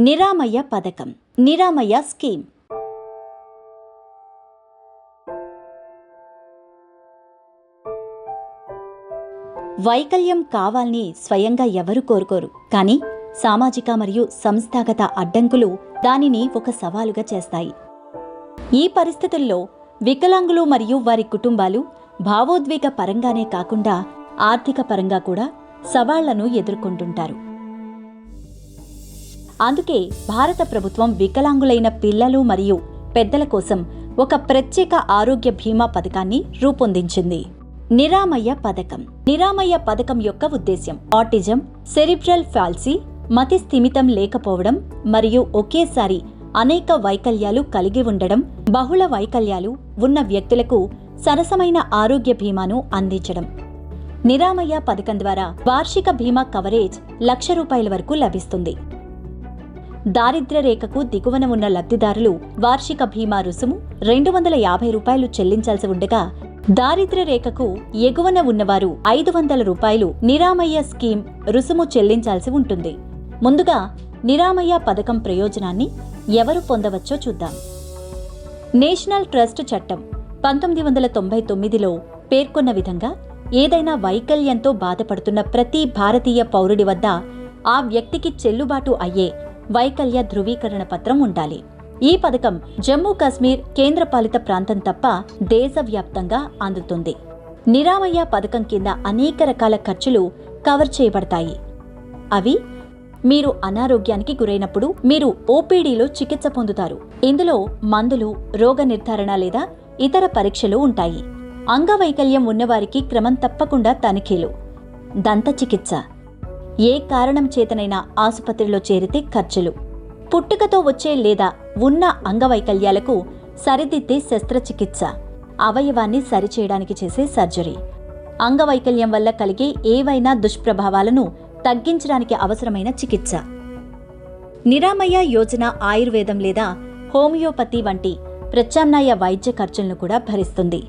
నిరామయ పథకం నిరామయ స్కీమ్. వైకల్యం కావాలని స్వయంగా ఎవరు కోరుకోరు కానీ సామాజిక మరియు సంస్థాగత అడ్డంకులు దానిని ఒక సవాలుగా చేస్తాయి. ఈ పరిస్థితుల్లో వికలాంగులు మరియు వారి కుటుంబాలు భావోద్వేగ పరంగానే కాకుండా ఆర్థిక పరంగా కూడా సవాళ్ళను ఎదుర్కొంటుంటారు. అందుకే భారత ప్రభుత్వం వికలాంగులైన పిల్లలు మరియు పెద్దల కోసం ఒక ప్రత్యేక ఆరోగ్య బీమా పథకాన్ని రూపొందించింది. నిరామయ్య పథకం. నిరామయ్య పథకం యొక్క ఉద్దేశ్యం ఆటిజం సెరిబ్రల్ ఫాల్సీ మతి స్థిమితం లేకపోవడం మరియు ఒకేసారి అనేక వైకల్యాలు కలిగి ఉండడం బహుళ వైకల్యాలు ఉన్న వ్యక్తులకు సరసమైన ఆరోగ్య బీమాను అందించడం. నిరామయ్య పథకం ద్వారా వార్షిక బీమా కవరేజ్ లక్ష రూపాయల వరకు లభిస్తుంది. దారిద్ర్య రేఖకు దిగువన ఉన్న లబ్ధిదారులు వార్షిక బీమా రుసుము రెండు వందల యాభై రూపాయలు చెల్లించాల్సి ఉండగా దారిద్ర్య రేఖకు ఎగువన ఉన్నవారు ఐదు వందల రూపాయలు నిరామయ్య స్కీమ్ రుసుము చెల్లించాల్సి ఉంటుంది. ముందుగా నిరామయ్య పథకం ప్రయోజనాన్ని ఎవరు పొందవచ్చో చూద్దాం. నేషనల్ ట్రస్ట్ చట్టం పంతొమ్మిది వందల తొంభై తొమ్మిదిలో పేర్కొన్న విధంగా ఏదైనా వైకల్యంతో బాధపడుతున్న ప్రతి భారతీయ పౌరుడి వద్ద ఆ వ్యక్తికి చెల్లుబాటు అయ్యే వైకల్య ధృవీకరణ పత్రం ఉండాలి. ఈ పథకం జమ్మూ కాశ్మీర్ కేంద్రపాలిత ప్రాంతం తప్ప దేశవ్యాప్తంగా అందుతుంది. నిరామయ్య పథకం కింద అనేక రకాల ఖర్చులు కవర్ చేయబడతాయి. అవి మీరు అనారోగ్యానికి గురైనప్పుడు మీరు ఓపీడీలో చికిత్స పొందుతారు. ఇందులో మందులు రోగ నిర్ధారణ లేదా ఇతర పరీక్షలు ఉంటాయి. అంగవైకల్యం ఉన్నవారికి క్రమం తప్పకుండా తనిఖీలు. దంత చికిత్స. ఏ కారణం చేతనైనా ఆసుపత్రిలో చేరితే ఖర్చులు. పుట్టుకతో వచ్చే లేదా ఉన్న అంగవైకల్యాలకు సరిదిద్దే శస్త్రచికిత్స అవయవాన్ని సరిచేయడానికి చేసే సర్జరీ. అంగవైకల్యం వల్ల కలిగే ఏవైనా దుష్ప్రభావాలను తగ్గించడానికి అవసరమైన చికిత్స. నిరామయ యోజన ఆయుర్వేదం లేదా హోమియోపతి వంటి ప్రత్యామ్నాయ వైద్య ఖర్చులను కూడా భరిస్తుంది.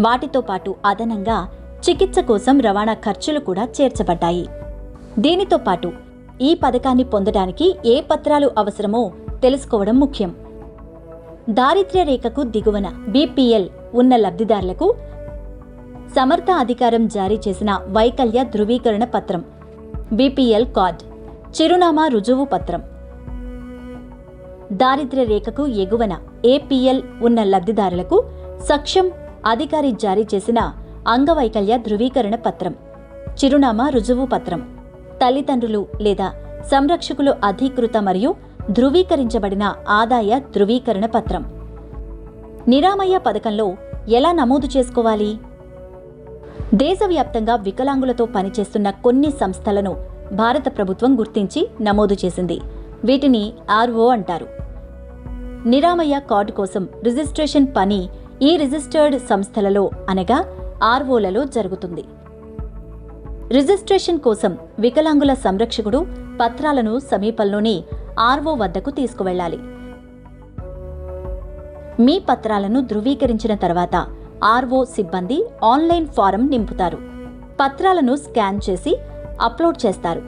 వాటితో పాటు అదనంగా చికిత్స కోసం రవాణా ఖర్చులు కూడా చేర్చబడ్డాయి. దీనితో పాటు ఈ పథకాన్ని పొందడానికి ఏ పత్రాలు అవసరమో తెలుసుకోవడం ముఖ్యం. దారిద్ర్య రేఖకు దిగువన బీపీఎల్ ఉన్న లబ్ధిదారులకు సమర్థ అధికారం జారీ చేసిన వైకల్య ధృవీకరణ పత్రం బీపీఎల్ కార్డ్ చిరునామా రుజువు పత్రం. దారిద్ర్య రేఖకు ఎగువన ఏపీఎల్ ఉన్న లబ్ధిదారులకు సక్షం అధికారి జారీ చేసిన అంగవైకల్య ధృవీకరణ పత్రం చిరునామా రుజువు పత్రం. తల్లిదండ్రులు లేదా సంరక్షకులు అధీకృత మరియు ధృవీకరించబడిన ఆదాయ ధృవీకరణ పత్రం. నిరామయ్య పథకంలో ఎలా నమోదు చేసుకోవాలి? దేశవ్యాప్తంగా వికలాంగులతో పనిచేస్తున్న కొన్ని సంస్థలను భారత ప్రభుత్వం గుర్తించి నమోదు చేసింది. వీటిని ఆర్ఓ అంటారు. నిరామయ్య కార్డు కోసం రిజిస్ట్రేషన్ పని ఈ రిజిస్టర్డ్ సంస్థలలో అనగా ఆర్ఓలలో జరుగుతుంది. రిజిస్ట్రేషన్ కోసం వికలాంగుల సంరక్షకుడు పత్రాలను సమీపంలోని ఆర్ఓ వద్దకు తీసుకువెళ్ళాలి. మీ పత్రాలను ధృవీకరించిన తర్వాత ఆర్ఓ సిబ్బంది ఆన్లైన్ ఫారం నింపుతారు. పత్రాలను స్కాన్ చేసి అప్లోడ్ చేస్తారు.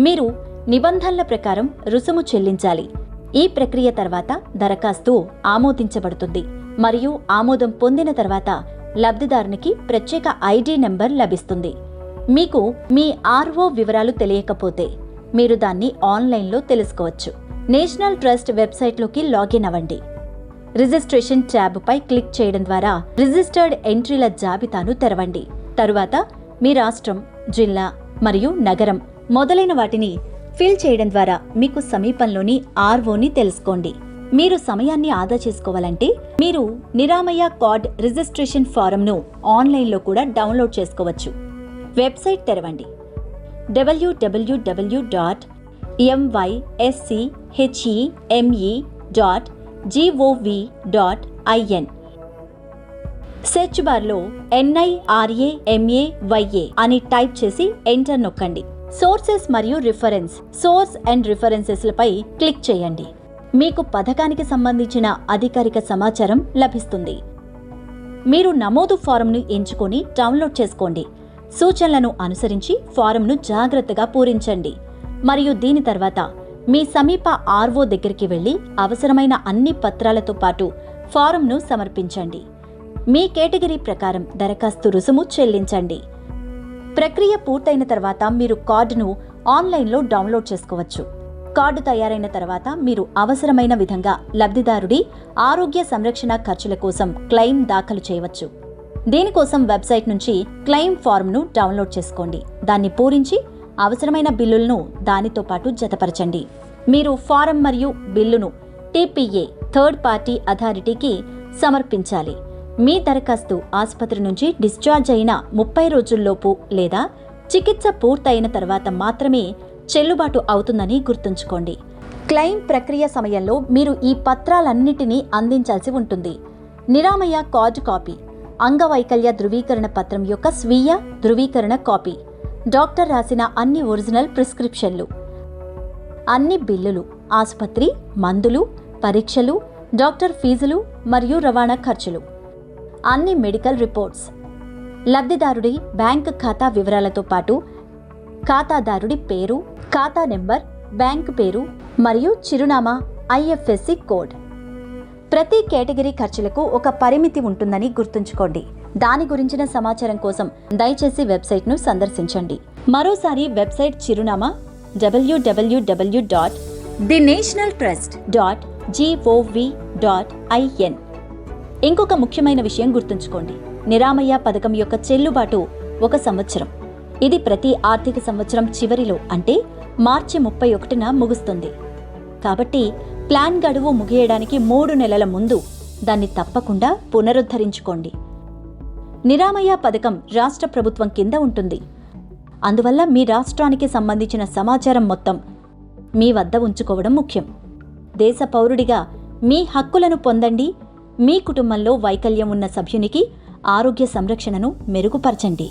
మీరు నిబంధనల ప్రకారం రుసుము చెల్లించాలి. ఈ ప్రక్రియ తర్వాత దరఖాస్తు ఆమోదించబడుతుంది. మరియు ఆమోదం పొందిన తర్వాత లబ్ధిదారునికి ప్రత్యేక ఐడి నెంబర్ లభిస్తుంది. మీకు మీ ఆర్ఓ వివరాలు తెలియకపోతే మీరు దాన్ని ఆన్లైన్లో తెలుసుకోవచ్చు. నేషనల్ ట్రస్ట్ వెబ్సైట్లోకి లాగిన్ అవ్వండి. రిజిస్ట్రేషన్ ట్యాబ్పై క్లిక్ చేయడం ద్వారా రిజిస్టర్డ్ ఎంట్రీల జాబితాను తెరవండి. తరువాత మీ రాష్ట్రం జిల్లా మరియు నగరం మొదలైన వాటిని ఫిల్ చేయడం ద్వారా మీకు సమీపంలోని ఆర్ఓని తెలుసుకోండి. మీరు సమయాన్ని ఆదా చేసుకోవాలంటే మీరు నిరామయ కార్డ్ రిజిస్ట్రేషన్ ఫారంను ఆన్లైన్లో కూడా డౌన్లోడ్ చేసుకోవచ్చు. వెబ్సైట్ తెరవండి. డబ్ల్యూడబ్ల్యూడబ్ల్యూ dot MYSCHEME dot GOV dot IN search బార్లో ఎన్ఐఆర్ఏఎంఏవైఏ అని టైప్ చేసి ఎంటర్ నొక్కండి. సోర్సెస్ మరియు రిఫరెన్స్ సోర్స్ అండ్ రిఫరెన్సెస్లపై క్లిక్ చేయండి. మీకు పథకానికి సంబంధించిన అధికారిక సమాచారం లభిస్తుంది. మీరు నమోదు ఫారంను ఎంచుకొని డౌన్లోడ్ చేసుకోండి. సూచనలను అనుసరించి ఫారంను జాగ్రత్తగా పూరించండి. మరియు దీని తర్వాత మీ సమీప ఆర్వో దగ్గరికి వెళ్ళి అవసరమైన అన్ని పత్రాలతో పాటు ఫారంను సమర్పించండి. మీ కేటగిరీ ప్రకారం దరఖాస్తు రుసుము చెల్లించండి. ప్రక్రియ పూర్తయిన తర్వాత మీరు కార్డును ఆన్లైన్లో డౌన్లోడ్ చేసుకోవచ్చు. కార్డు తయారైన తర్వాత మీరు అవసరమైన విధంగా లబ్ధిదారుడి ఆరోగ్య సంరక్షణ ఖర్చుల కోసం క్లెయిమ్ దాఖలు చేయవచ్చు. దీనికోసం వెబ్సైట్ నుంచి క్లెయిమ్ ఫార్మ్ను డౌన్లోడ్ చేసుకోండి. దాన్ని పూరించి అవసరమైన బిల్లులను దానితో పాటు జతపరచండి. మీరు ఫారం మరియు బిల్లును టీపీఏ థర్డ్ పార్టీ అథారిటీకి సమర్పించాలి. మీ దరఖాస్తు ఆసుపత్రి నుంచి డిశ్చార్జ్ అయిన ముప్పై రోజుల్లోపు లేదా చికిత్స పూర్తయిన తర్వాత మాత్రమే చెల్లుబాటు అవుతుందని గుర్తుంచుకోండి. క్లెయిమ్ ప్రక్రియ సమయంలో మీరు ఈ పత్రాలన్నిటినీ అందించాల్సి ఉంటుంది. నిరామయ కార్డు కాపీ. అంగవైకల్య ధృవీకరణ పత్రం యొక్క స్వీయ ధృవీకరణ కాపీ. డాక్టర్ రాసిన అన్ని ఒరిజినల్ ప్రిస్క్రిప్షన్లు అన్ని బిల్లులు ఆసుపత్రి మందులు పరీక్షలు డాక్టర్ ఫీజులు మరియు రవాణా ఖర్చులు. అన్ని మెడికల్ రిపోర్ట్స్. లబ్ధిదారుడి బ్యాంక్ ఖాతా వివరాలతో పాటు ఖాతాదారుడి పేరు ఖాతా నెంబర్ బ్యాంక్ పేరు మరియు చిరునామా ఐఎఫ్ఎస్సి కోడ్. ప్రతి కేటగిరీ ఖర్చులకు ఒక పరిమితి ఉంటుందని గుర్తుంచుకోండి. దాని గురించిన సమాచారం కోసం దయచేసి వెబ్సైట్ను సందర్శించండి. మరోసారి వెబ్సైట్ చిరునామా డబ్ల్యూడబ్ల్యూడబ్ల్యూ dot the national trust dot GOV dot IN ఇంకొక ముఖ్యమైన విషయం గుర్తుంచుకోండి. నిరామయ్య పథకం యొక్క చెల్లుబాటు ఒక సంవత్సరం. ఇది ప్రతి ఆర్థిక సంవత్సరం చివరిలో అంటే మార్చి ముప్పై ఒకటిన ముగుస్తుంది. కాబట్టి ప్లాన్ గడువు ముగియడానికి మూడు నెలల ముందు దాన్ని తప్పకుండా పునరుద్ధరించుకోండి. నిరామయ పథకం రాష్ట్ర ప్రభుత్వం కింద ఉంటుంది. అందువల్ల మీ రాష్ట్రానికి సంబంధించిన సమాచారం మొత్తం మీ వద్ద ఉంచుకోవడం ముఖ్యం. దేశ పౌరుడిగా మీ హక్కులను పొందండి. మీ కుటుంబంలో వైకల్యం ఉన్న సభ్యునికి ఆరోగ్య సంరక్షణను మెరుగుపరచండి.